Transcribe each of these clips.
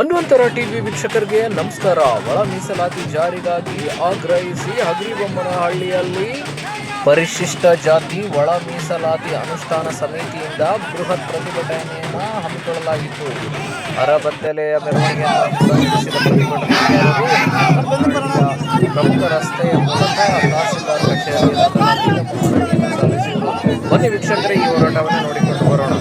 ಮನ್ವಂತರ TV ವೀಕ್ಷಕರಿಗೆ ನಮಸ್ಕಾರ. ಒಳ ಮೀಸಲಾತಿ ಜಾರಿಗಾಗಿ ಆಗ್ರಹಿಸಿ ಹಗರಿಬೊಮ್ಮನಹಳ್ಳಿಯಲ್ಲಿ ಪರಿಶಿಷ್ಟ ಜಾತಿ ಒಳ ಮೀಸಲಾತಿ ಅನುಷ್ಠಾನ ಸಮಿತಿಯಿಂದ ಬೃಹತ್ ಪ್ರತಿಭಟನೆಯನ್ನು ಹಮ್ಮಿಕೊಳ್ಳಲಾಗಿತ್ತು. ಅರಬತ್ತಲೆಯ ಮೆರವಣಿಗೆಯನ್ನು ಪ್ರಮುಖ ರಸ್ತೆಯ ಮೂಲಕ ತಹಸೀಲ್ದಾರ್ ಬನ್ನಿ ವೀಕ್ಷಕರೇ, ಈ ಹೋರಾಟವನ್ನು ನೋಡಿಕೊಂಡು ಬರೋಣ.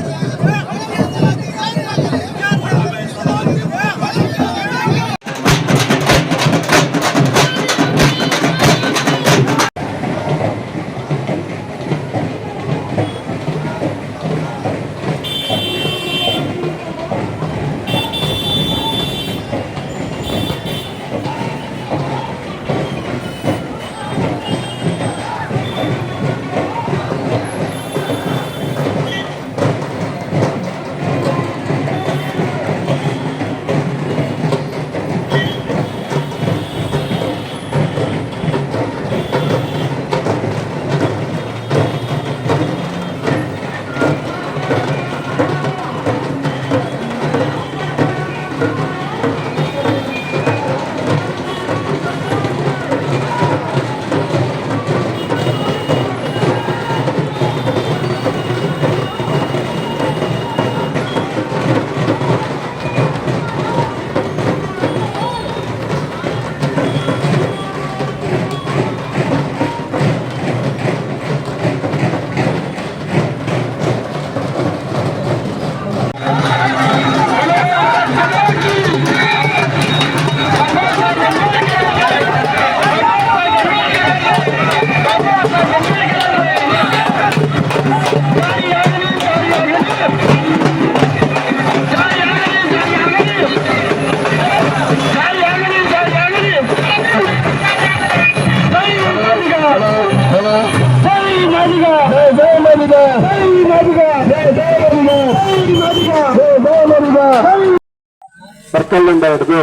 ಸರ್ಕಲ್ನಿಂದ ಹಿಡಿದು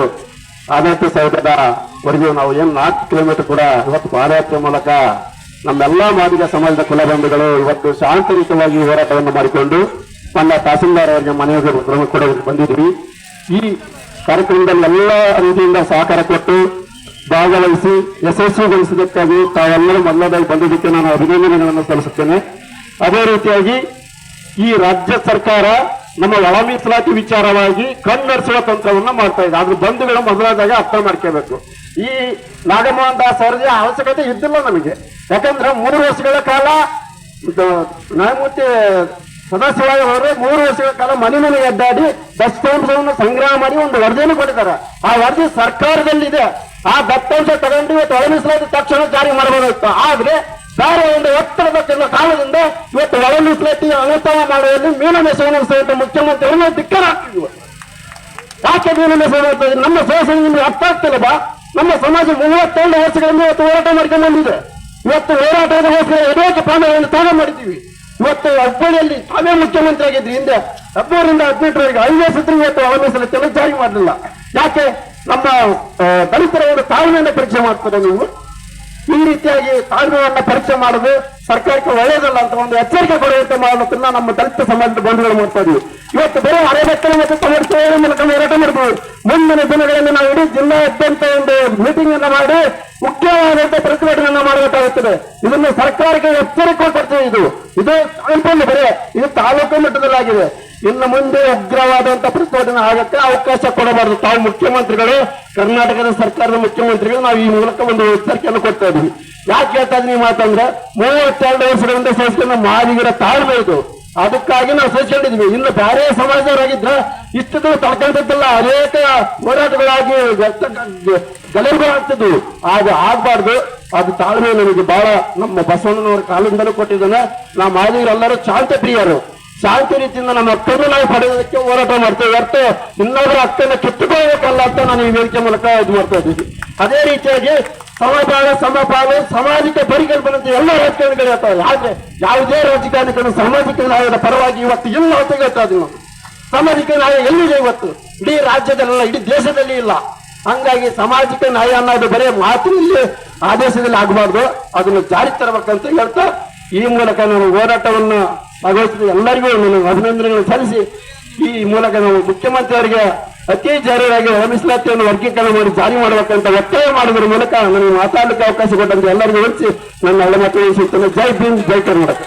ಆಡಳಿತ ಸೌಧದ ನಾವು ಏನು ನಾಲ್ಕು ಕಿಲೋಮೀಟರ್ ಕೂಡ ಇವತ್ತು ಪಾದಯಾತ್ರೆ ಮೂಲಕ ನಮ್ಮೆಲ್ಲ ಮಾದಿಗ ಸಮಾಜದ ಕುಲಬಂಧುಗಳು ಇವತ್ತು ಶಾಂತಯುತವಾಗಿ ಹೋರಾಟವನ್ನು ಮಾಡಿಕೊಂಡು ನನ್ನ ತಹಸೀಲ್ದಾರ್ ಅವರಿಗೆ ಮನೆಗೆ ಕೂಡ ಬಂದಿದ್ವಿ ಈ ಕಾರ್ಯಕ್ರಮದಲ್ಲಿ ಎಲ್ಲ ರೀತಿಯಿಂದ ಸಹಕಾರ ಕೊಟ್ಟು ಭಾಗವಹಿಸಿ ಯಶಸ್ವಿಗೊಳಿಸಿದ್ದಕ್ಕಾಗಿ ತಾವೆಲ್ಲರೂ ಮೊದಲದಾಗಿ ಬಂದಿದ್ದಕ್ಕೆ ನಾನು ಅಭಿನಂದನೆಗಳನ್ನು ಸಲ್ಲಿಸುತ್ತೇನೆ. ಅದೇ ರೀತಿಯಾಗಿ ಈ ರಾಜ್ಯ ಸರ್ಕಾರ ನಮ್ಮ ಒಳ ಮೀಸಲಾತಿ ವಿಚಾರವಾಗಿ ಕಣ್ಣರಿಸುವ ತಂತ್ರವನ್ನ ಮಾಡ್ತಾ ಇದೆ. ಅದ್ರ ಬಂಧುಗಳು ಮೊದಲಾದಾಗ ಅರ್ಥ ಮಾಡ್ಕೋಬೇಕು. ಈ ನಾಗಮೋಹನ್ ದಾಸ್ ಅವರಿಗೆ ಅವಶ್ಯಕತೆ ಇದ್ದಿಲ್ಲ ನಮಗೆ. ಯಾಕಂದ್ರೆ ಮೂರು ವರ್ಷಗಳ ಕಾಲ ನ್ಯಾಯಮೂರ್ತಿ ಸದಾಶಿವರಾಯ ಅವರು ಮೂರು ವರ್ಷಗಳ ಕಾಲ ಮನೆ ಮನೆಗೆ ಎದ್ದಾಡಿ ದತ್ತಾಂಶವನ್ನು ಸಂಗ್ರಹ ಮಾಡಿ ಒಂದು ವರದಿಯನ್ನು ಕೊಟ್ಟಿದ್ದಾರೆ. ಆ ವರದಿ ಸರ್ಕಾರದಲ್ಲಿದೆ. ಆ ದತ್ತಾಂಶ ತಗೊಂಡು ಇವತ್ತು ತಕ್ಷಣ ಜಾರಿ ಮಾಡಬಹುದಿತ್ತು ಆದ್ರೆ ಬೇರೆ ಒಂದು ಕಾಲದಿಂದ ಇವತ್ತು ಒಳಲು ಪ್ಲೇಟಿ ಅನುಷ್ಠಾನ ಮಾಡುವಲ್ಲಿ ಮೀನನ್ನು ಸಹಿತ ಮುಖ್ಯಮಂತ್ರಿಗಳು ಧಿಕ್ಕಾರ ಆಗ್ತಿದ್ವಿ ಯಾಕೆ ಮೀನು ಇದ್ದೀವಿ? ನಮ್ಮ ಶೋಷಣೆ ನಿಮ್ಗೆ ಅರ್ಥ ಆಗ್ತಿಲ್ಲ ಬಾ. ನಮ್ಮ ಸಮಾಜ ಮೂವತ್ತೆರಡು ವರ್ಷಗಳಿಂದ ಇವತ್ತು ಹೋರಾಟ ಮಾಡ್ಕೊಂಡು ಬಂದಿದೆ. ಇವತ್ತು ಹೋರಾಟದಗೋಸ್ಕರ ಅನೇಕ ಪ್ರಾಣಗಳನ್ನು ತ್ಯಾಗ ಮಾಡಿದ್ದೀವಿ. ಇವತ್ತು ಹುಬ್ಬಳ್ಳಿಯಲ್ಲಿ ತಾವೇ ಮುಖ್ಯಮಂತ್ರಿ ಆಗಿದ್ರಿ ಹಿಂದೆ ಹದಿಮೂರರಿಂದ ಹದಿನೆಂಟರವರೆಗೆ ಐದೇ ಸತ್ರ ಇವತ್ತು ಒಳ ಕೆಲಸ ಜಾರಿ ಮಾಡಲಿಲ್ಲ. ಯಾಕೆ? ನಮ್ಮ ದಲಿತರ ಒಂದು ಪರೀಕ್ಷೆ ಮಾಡ್ತಾರೆ ನೀವು ಈ ರೀತಿಯಾಗಿ ತಾಳ್ಮೆಯನ್ನ ಪರೀಕ್ಷೆ ಮಾಡೋದು ಸರ್ಕಾರಕ್ಕೆ ಒಳ್ಳೇದಲ್ಲ ಅಂತ ಒಂದು ಎಚ್ಚರಿಕೆ ಕೊಡುವಂತೆ ಮಾಡೋದನ್ನ ನಮ್ಮ ದಲಿತ ಸಮಾಜದ ಬಂಧುಗಳು ಮಾಡ್ತಾ ಇದೀವಿ. ಇವತ್ತು ಬರೀ ಅರೆಬೆತ್ತಲ ಮತ್ತು ಸಮರ್ಥನೆ ಮೂಲಕ ಹೋರಾಟ ಮಾಡಬಹುದು ಮುಂದಿನ ದಿನಗಳಲ್ಲಿ ನಾವು ಇಡೀ ಜಿಲ್ಲಾದ್ಯಂತ ಒಂದು ಮೀಟಿಂಗ್ ಅನ್ನ ಮಾಡಿ ಮುಖ್ಯವಾದಂತ ಪ್ರತಿಭಟನೆಯನ್ನ ಮಾಡಬೇಕಾಗುತ್ತದೆ. ಇದನ್ನು ಸರ್ಕಾರಕ್ಕೆ ಎಚ್ಚರಿಕೆ ಕೊಡ್ತೀವಿ ಇದು. ಇದು ಸಂಪೂರ್ಣ ಬರೀ ಇದು ತಾಲೂಕು ಮಟ್ಟದಲ್ಲಾಗಿದೆ. ಇನ್ನು ಮುಂದೆ ಉಗ್ರವಾದಂತ ಪ್ರತಿಭಟನೆ ಆಗಕ್ಕೆ ಅವಕಾಶ ಕೊಡಬಾರದು. ತಾವು ಮುಖ್ಯಮಂತ್ರಿಗಳು, ಕರ್ನಾಟಕದ ಸರ್ಕಾರದ ಮುಖ್ಯಮಂತ್ರಿಗಳು, ನಾವು ಈ ಮೂಲಕ ಒಂದು ಎಚ್ಚರಿಕೆಯನ್ನು ಕೊಡ್ತಾ ಇದೀವಿ ಯಾಕೆ ಹೇಳ್ತಾ ಇದ್ದೀನಿ ಮಾತಂದ್ರೆ, ಮೂವತ್ತೆರಡು ವರ್ಷಗಳಿಂದ ಸಹಿಸಿದ ಮಾದಿಗರ ತಾಳ್ಮೆ ಇದು. ಅದಕ್ಕಾಗಿ ನಾವು ಸಹಿಸ್ಕೊಂಡಿದ್ವಿ ಇನ್ನು ಬೇರೆ ಸಮಾಜದವರಾಗಿದ್ರ ಇಷ್ಟು ತಡ್ಕೊಂಡದ್ದಲ್ಲ ಅನೇಕ ಹೋರಾಟಗಳಾಗಿ ಗಲಭೆಗಳಾಗ್ತಿದ್ವು ಆಗ ಆಗ್ಬಾರ್ದು. ಅದು ತಾಳ್ಮೆ ನಮಗೆ ಬಹಳ ನಮ್ಮ ಬಸವಣ್ಣನವರ ಕಾಲದಿಂದಲೂ ಕೊಟ್ಟಿದ್ದಾನೆ. ನಾವು ಮಾದಿಗರೆಲ್ಲರೂ ಶಾಂತ ಪ್ರಿಯರು ಶಾಂತಿ ರೀತಿಯಿಂದ ನಮ್ಮ ಹಕ್ಕನ್ನು ನಾವು ಪಡೆಯೋದಕ್ಕೆ ಹೋರಾಟ ಮಾಡ್ತೇವೆ. ಹೊರತು ಇನ್ನೊಬ್ಬರ ಹಕ್ಕನ್ನು ಕಿತ್ತುಕೊಳ್ಳಬೇಕಲ್ಲ ಅಂತ ನಾನು ಈ ವೇದಿಕೆ ಮೂಲಕ ಇದು ಮಾಡ್ತಾ ಇದ್ದೀವಿ ಅದೇ ರೀತಿಯಾಗಿ ಸಮಪಾಲ ಸಮಪಾಲು ಸಾಮಾಜಿಕ ಪರಿಕಲ್ಪನೆ ಎಲ್ಲ ರಾಜಕಾರಣಿಗಳು ಹೇಳ್ತಾರೆ ಆದ್ರೆ ಯಾವುದೇ ರಾಜಕಾರಣಿಗಳು ಸಾಮಾಜಿಕ ನ್ಯಾಯದ ಪರವಾಗಿ ಇವತ್ತು ಇಲ್ಲ ಅಂತ ಹೇಳ್ತಾ ಇದ್ದೀನಿ ಸಾಮಾಜಿಕ ನ್ಯಾಯ ಎಲ್ಲಿದೆ ಇವತ್ತು? ಇಡೀ ರಾಜ್ಯದಲ್ಲ ಇಡೀ ದೇಶದಲ್ಲಿ ಇಲ್ಲ. ಹಂಗಾಗಿ ಸಾಮಾಜಿಕ ನ್ಯಾಯ ಅನ್ನೋದು ಬರೀ ಇಲ್ಲಿ ಆದೇಶದಲ್ಲಿ ಆಗಬಾರ್ದು. ಅದನ್ನು ಜಾರಿ ತರಬೇಕಂತ ಹೇಳ್ತಾ ಈ ಮೂಲಕ ನಾನು ಹೋರಾಟವನ್ನು ಭಾಗವಹಿಸಿದ ಎಲ್ಲರಿಗೂ ನಾನು ಅಭಿನಂದನೆಗಳನ್ನು ಸಲ್ಲಿಸಿ. ಈ ಮೂಲಕ ನಾವು ಮುಖ್ಯಮಂತ್ರಿ ಅವರಿಗೆ ಅತಿ ಜಾರಿಯಾಗಿ ಒಳ ಮೀಸಲಾತಿಯನ್ನು ವರ್ಗೀಕರಣ ಮಾಡಿ ಜಾರಿ ಮಾಡಬೇಕಂತ ಒತ್ತಾಯ ಮಾಡುವುದರ ಮೂಲಕ ನನಗೆ ಮಾತಾಡಲಿಕ್ಕೆ ಅವಕಾಶ ಕೊಟ್ಟಂತೆ ಎಲ್ಲರಿಗೂ ವಿವರಿಸಿ ನನ್ನ ಒಳ ಮಾತು ಜೈ ಭೀಮ್, ಜೈ ಕರ್ನಾಟಕ.